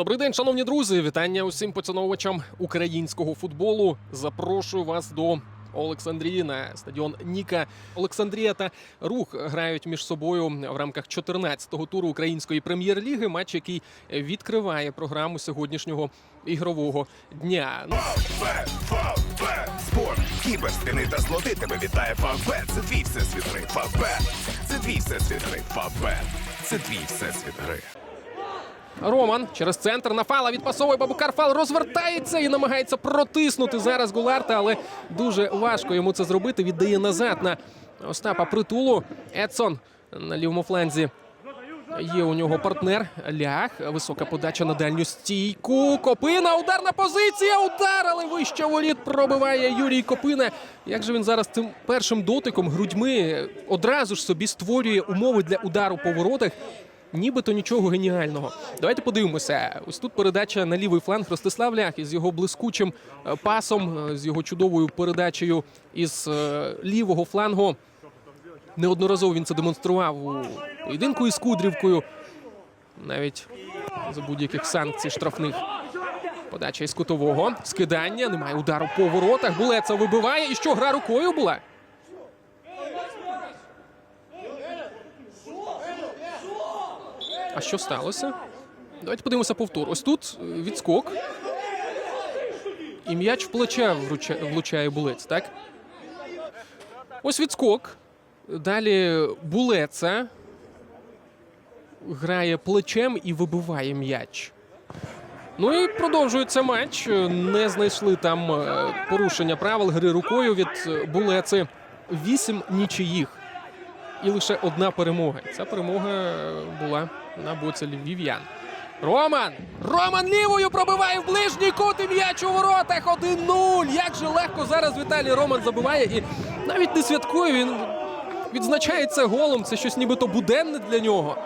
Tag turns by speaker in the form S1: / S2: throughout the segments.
S1: Добрий день, шановні друзі! Вітання усім поціновувачам українського футболу. Запрошую вас до Олександрії на стадіон Ніка. Олександрія та рух грають між собою в рамках 14-го туру української прем'єр-ліги. Матч, який відкриває програму сьогоднішнього ігрового дня. Ну,
S2: спорт, кіберспіни та злоти тебе вітає Фавбет. Це твій всесвіт гри. Фавбет, це твій всесвіт гри. Фавбет, це твій всесвіт гри.
S1: Роман через центр на фала відпасовує Бабукар Фал розвертається і намагається протиснути зараз Гуларта, але дуже важко йому це зробити. Віддає назад на Остапа Притулу. Едсон на лівому фланзі. Є у нього партнер Лях. Висока подача на дальню стійку. Копина. Ударна позиція. Удар, але вище воріт пробиває Юрій Копина. Як же він зараз цим першим дотиком грудьми одразу ж собі створює умови для удару по воротах. Нібито нічого геніального. Давайте подивимося. Ось тут передача на лівий фланг Ростислав Лях із його блискучим е, пасом, е, з його чудовою передачею із е, лівого флангу. Неодноразово він це демонстрував у поєдинку із Кудрівкою. Навіть за будь-яких санкцій штрафних. Подача із кутового. Скидання. Немає удару по воротах. Булеца вибиває. І що гра рукою була? А що сталося? Давайте подивимося повтор. Ось тут е, відскок. І м'яч в плече влучає булець, так? Ось відскок. Далі булеца грає плечем і вибиває м'яч. Ну і продовжується матч. Не знайшли там е, порушення правил гри рукою від е, булеци. Вісім нічиїх. І лише одна перемога. Ця перемога була на боці львів'ян. Роман! Роман лівою пробиває в ближній кут і м'яч у воротах 1-0. Як же легко зараз Віталій Роман забиває і навіть не святкує. Він відзначається голом. Це щось нібито буденне для нього.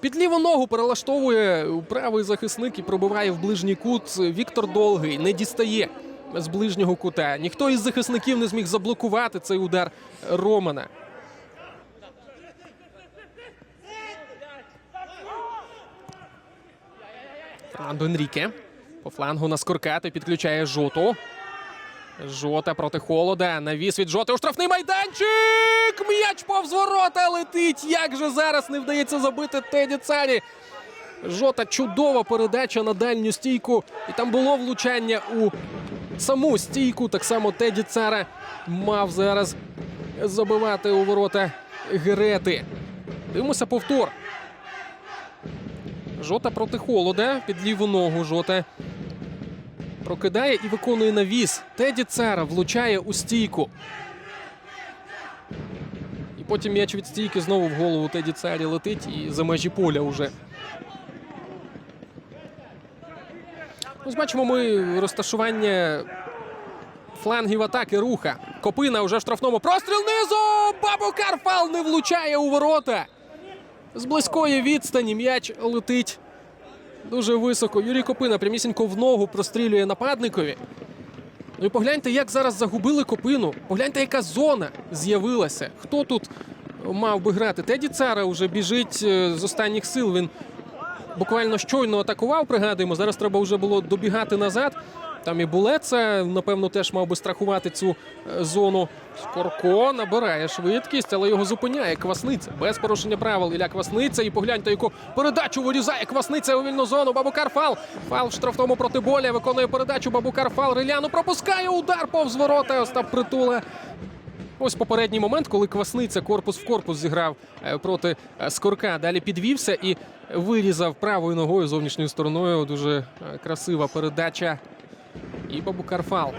S1: Під ліву ногу перелаштовує правий захисник і пробиває в ближній кут. Віктор Долгий не дістає з ближнього кута. Ніхто із захисників не зміг заблокувати цей удар Романа. Фернандо Енріке. По флангу на скоркати підключає жоту. Жота проти холода. Навіс від жоти у штрафний майданчик. М'яч повз ворота летить. Як же зараз не вдається забити Теді Царі. Жота чудова передача на дальню стійку. І там було влучання у саму стійку. Так само Теді Цара мав зараз забивати у ворота Герети. Дивимося повтор. Жота проти холода. Під ліву ногу Жота прокидає і виконує навіс. Теді Цара влучає у стійку. І потім м'яч від стійки знову в голову Теді Царі летить і за межі поля уже. Ось бачимо ми розташування флангів атаки руха. Копина вже штрафному. Простріл низу! Бабукар Фал не влучає у ворота. З близької відстані м'яч летить дуже високо. Юрій Копина прямісінько в ногу прострілює нападникові. Ну і погляньте, як зараз загубили копину. Погляньте, яка зона з'явилася. Хто тут мав би грати? Теді Цара вже біжить е, з останніх сил. Він буквально щойно атакував, пригадуємо. Зараз треба вже було добігати назад. Там і Булеца, напевно, теж мав би страхувати цю е, зону. Скорко набирає швидкість, але його зупиняє Квасниця. Без порушення правил Ілля Квасниця. І погляньте, яку передачу вирізає Квасниця у вільну зону. Бабукар Фал. Фал в штрафному проти боля. Виконує передачу. Бабукар Фал. Риляну пропускає удар повз ворота. Остап Притула. Ось попередній момент, коли Квасниця корпус в корпус зіграв е, проти е, Скорка. Далі підвівся і вирізав правою ногою зовнішньою стороною. Дуже е, красива передача. І Бабукар Фал.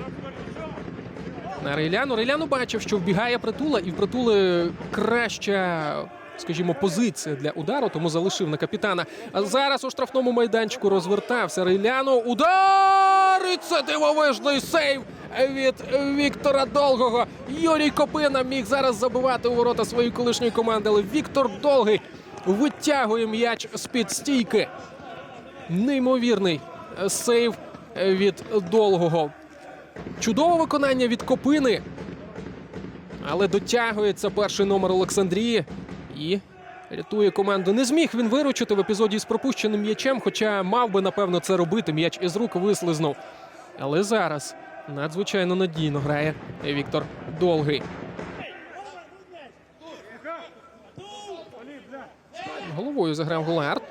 S1: На Рейляну. Рейляну бачив, що вбігає притула, і в притули краща, скажімо, позиція для удару, тому залишив на капітана. А зараз у штрафному майданчику розвертався Рейляну. Удар! І це дивовижний сейв від Віктора Долгого. Юрій Копина міг зараз забивати у ворота своєї колишньої команди, але Віктор Долгий витягує м'яч з-під стійки. Неймовірний е, сейв від Долгого. Чудове виконання від Копини. Але дотягується перший номер Олександрії. І рятує команду. Не зміг він виручити в епізоді з пропущеним м'ячем, хоча мав би, напевно, це робити. М'яч із рук вислизнув. Але зараз надзвичайно надійно грає Віктор Долгий. Головою заграв Гулард.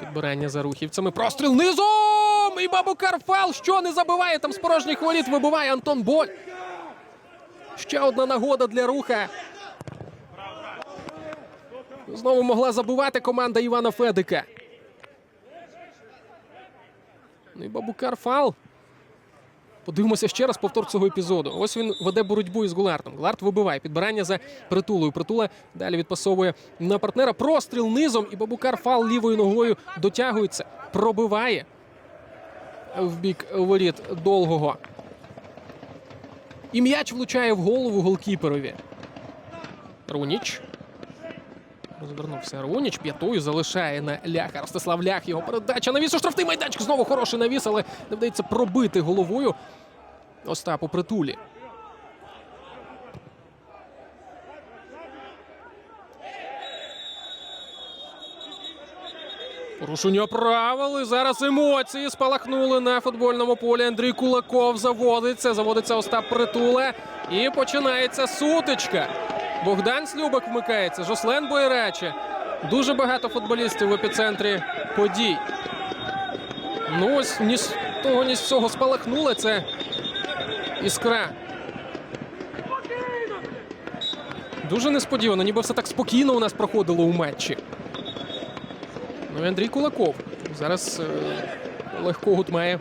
S1: Підбирання за рухівцями. Простріл низом! І Бабукар фал. Що не забиває там з порожніх воріт. Вибиває Антон Боль. Ще одна нагода для руха. Знову могла забивати команда Івана Федика. Ну і Бабукар фал. Подивимося ще раз повтор цього епізоду. Ось він веде боротьбу із Гулартом. Гуларт вибиває підбирання за притулою. Притула далі відпасовує на партнера. Простріл низом. І Бабукар фал лівою ногою дотягується, пробиває в бік воріт довгого. І м'яч влучає в голову голкіперові. Руніч. Розвернувся Руніч. П'ятою залишає на ляха. Ростислав Лях. Його передача. Навіс у штрафний майданчик. Знову хороший навіс, але не вдається пробити головою Остапу притулі. Порушення правил. І зараз емоції спалахнули на футбольному полі. Андрій Кулаков заводиться. Заводиться Остап Притула. І починається сутичка. Богдан Слюбак вмикається. Жослен Бойраче. Дуже багато футболістів в епіцентрі подій. Ну ось ні з того, ні з цього спалахнула це іскра. Дуже несподівано, ніби все так спокійно у нас проходило у матчі. Ну і Андрій Кулаков. Зараз е, Олег Когут має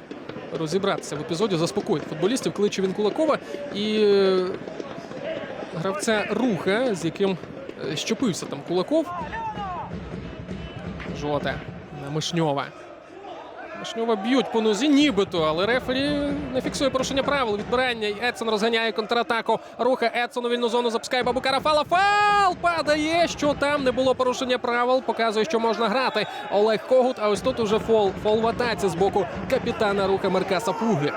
S1: розібратися в епізоді, заспокоїть футболістів. Кличе він Кулакова і е, гравця руха, з яким е, щепився там Кулаков. Жота на Мишньова. Мишньова б'ють по нозі, нібито, але рефері не фіксує порушення правил. Відбирання. І Едсон розганяє контратаку. Руха Едсон у вільну зону запускає Бабукара. Фала. Фал падає. Що там не було порушення правил. Показує, що можна грати. Олег Когут. А ось тут уже фол. Фол в атаці з боку капітана руха Марка Сапуги.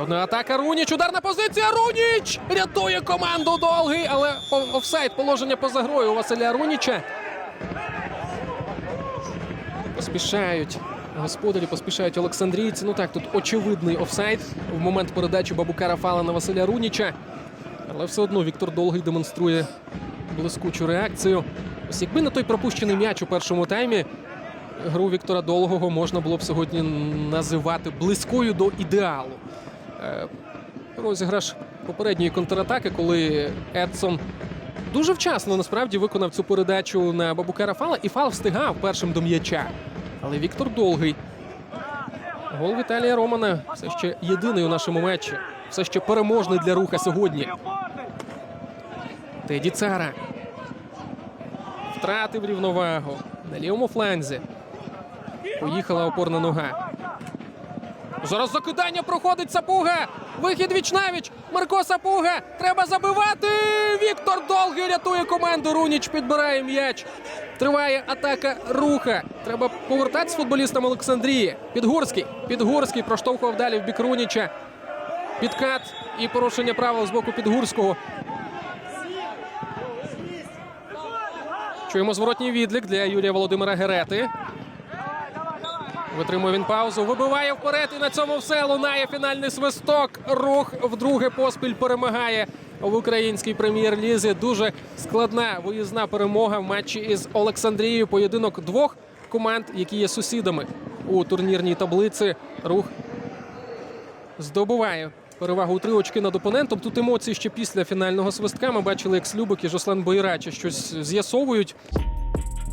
S1: Одна атака. Руніч. Ударна позиція. Руніч рятує команду довгий, але офсайд положення поза грою у Василя Руніча. Поспішають. Господарі поспішають Олександрійці. Ну так, тут очевидний офсайд в момент передачі Бабукара Фала на Василя Руніча. Але все одно Віктор Долгий демонструє блискучу реакцію. Ось якби не той пропущений м'яч у першому таймі, гру Віктора Долгого можна було б сьогодні називати близькою до ідеалу. Е, Розіграш попередньої контратаки, коли Едсон дуже вчасно насправді виконав цю передачу на Бабукара Фала, і Фал встигав першим до м'яча. Але Віктор Долгий. Гол Віталія Романа все ще єдиний у нашому матчі. Все ще переможний для руха сьогодні. Теді Цара. Втратив рівновагу на лівому фланзі. Поїхала опорна нога. Зараз закидання проходить Сапуга. Вихід вічнавіч. Марко Сапуга. Треба забивати. Віктор Долгий рятує команду. Руніч підбирає м'яч. Триває атака руха. Треба повертатися футболістам Олександрії. Підгурський. Підгурський проштовхував далі в бік Руніча. Підкат і порушення правил з боку Підгурського. Чуємо зворотній відлік для Юрія Володимира Герети. Витримує він паузу, вибиває вперед, і на цьому все лунає фінальний свисток. Рух вдруге поспіль перемагає в українській прем'єр-лізі. Дуже складна виїзна перемога в матчі із Олександрією. Поєдинок двох команд, які є сусідами у турнірній таблиці. Рух здобуває перевагу у три очки над опонентом. Тут емоції ще після фінального свистка. Ми бачили, як Слюбик і Жослен Бойрача щось з'ясовують.